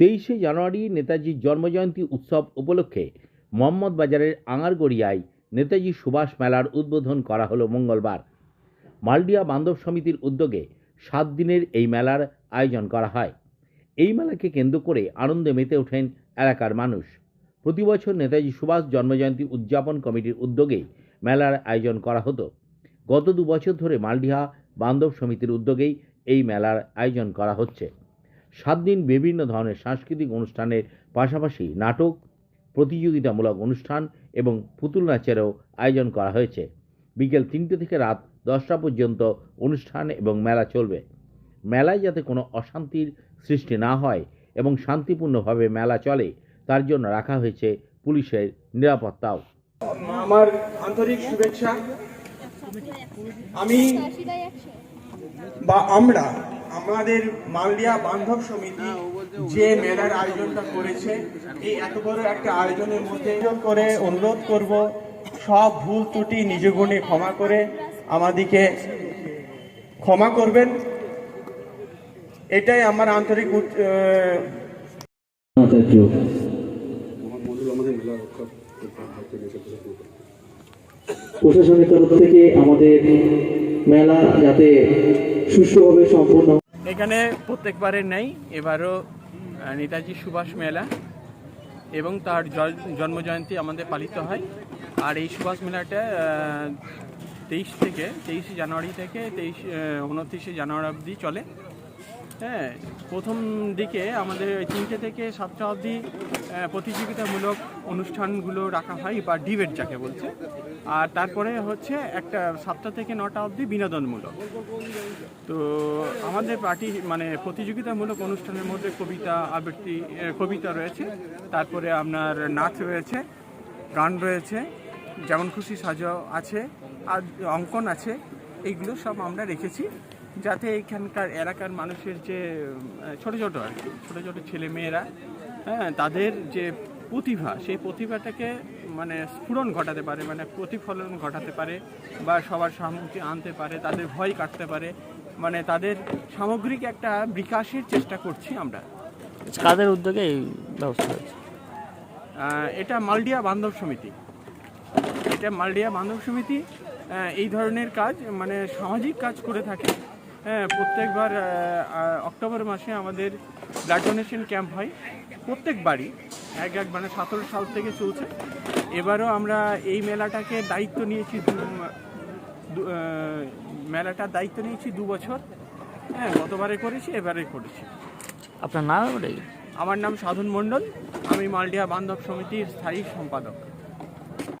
তেইশে জানুয়ারি নেতাজির জন্মজয়ন্তী উৎসব উপলক্ষে মোহাম্মদ বাজারের আঙারগড়িয়ায় নেতাজি সুভাষ মেলার উদ্বোধন করা হলো মঙ্গলবার। মালডিয়া বান্ধব সমিতির উদ্যোগে সাত দিনের এই মেলার আয়োজন করা হয়। এই মেলাকে কেন্দ্র করে আনন্দে মেতে ওঠেন এলাকার মানুষ। প্রতি বছর নেতাজি সুভাষ জন্মজয়ন্তী উদযাপন কমিটির উদ্যোগে মেলার আয়োজন করা হতো। গত দু বছর ধরে মালডিহা বান্ধব সমিতির উদ্যোগেই এই মেলার আয়োজন করা হচ্ছে। সাত দিন বিভিন্ন ধরনের সাংস্কৃতিক অনুষ্ঠানের পাশাপাশি নাটক, প্রতিযোগিতামূলক অনুষ্ঠান এবং পুতুল নাচেরও আয়োজন করা হয়েছে। বিকেল তিনটে থেকে রাত দশটা পর্যন্ত অনুষ্ঠান এবং মেলা চলবে। মেলায় যাতে কোনো অশান্তির সৃষ্টি না হয় এবং শান্তিপূর্ণভাবে মেলা চলে, তার জন্য রাখা হয়েছে পুলিশের নিরাপত্তাও। আমার আন্তরিক শুভেচ্ছা। আমি বা আমরা আমাদের মালদিয়া বান্ধব সমিতি যে মেলার আয়োজনটা করেছে এই এত বড় একটা আয়োজনের মধ্যে করে অনুরোধ করব সব ভুল ত্রুটি নিজ গুণে ক্ষমা করে আমাদিকে ক্ষমা করবেন। এটাই আমার আন্তরিক উৎ- আহ, আচার্য প্রশাসনের তরফ থেকে আমাদের মেলা যাতে সুষ্ঠুভাবে সম্পূর্ণ এখানে প্রত্যেকবারের নেই এবারও নেতাজি সুভাষ মেলা এবং তার জন্মজয়ন্তী আমাদের পালিত হয়। আর এই সুভাষ মেলাটা তেইশ থেকে, তেইশে জানুয়ারি থেকে তেইশ উনত্রিশে জানুয়ারি অবধি চলে। হ্যাঁ প্রথম দিকে আমাদের তিনটে থেকে সাতটা অবধি প্রতিযোগিতামূলক অনুষ্ঠানগুলো রাখা হয় বা ডিবেট যাকে বলছে। আর তারপরে হচ্ছে একটা সাতটা থেকে নটা অবধি বিনোদনমূলক। তো আমাদের পার্টি মানে প্রতিযোগিতামূলক অনুষ্ঠানের মধ্যে কবিতা, আবৃত্তি কবিতা রয়েছে। তারপরে আপনার নাচ রয়েছে, গান রয়েছে, যেমন খুশি সাজাও আছে, আর অঙ্কন আছে, এইগুলো সব আমরা রেখেছি যাতে এখানকার এলাকার মানুষের যে, ছোট ছোট আর কি, ছোটো ছোটো ছেলে মেয়েরা হ্যাঁ তাদের যে প্রতিভা সেই প্রতিভাটাকে মানে স্ফুরণ ঘটাতে পারে মানে প্রতিফলন ঘটাতে পারে বা সবার সামনে আনতে পারে তাদের ভয় কাটতে পারে মানে তাদের সামগ্রিক একটা বিকাশের চেষ্টা করছি আমরা। কাদের উদ্যোগে এই ব্যবস্থা হয়েছে? এটা মালডিয়া বান্ধব সমিতি। এটা মালডিয়া বান্ধব সমিতি এই ধরনের কাজ মানে সামাজিক কাজ করে থাকে। হ্যাঁ প্রত্যেকবার অক্টোবর মাসে আমাদের ব্লাড ডোনেশন ক্যাম্প হয়। প্রত্যেকবারই এক এক মানে সতেরো সাল থেকে চলছে। এবারও আমরা এই মেলাটাকে দায়িত্ব নিয়েছি মেলাটার দায়িত্ব নিয়েছি দু বছর। হ্যাঁ গতবারে করেছি এবারে করেছি। আপনার নাম আমার নাম সাধন মণ্ডল আমি মালডিয়া বান্ধব সমিতির স্থায়ী সম্পাদক।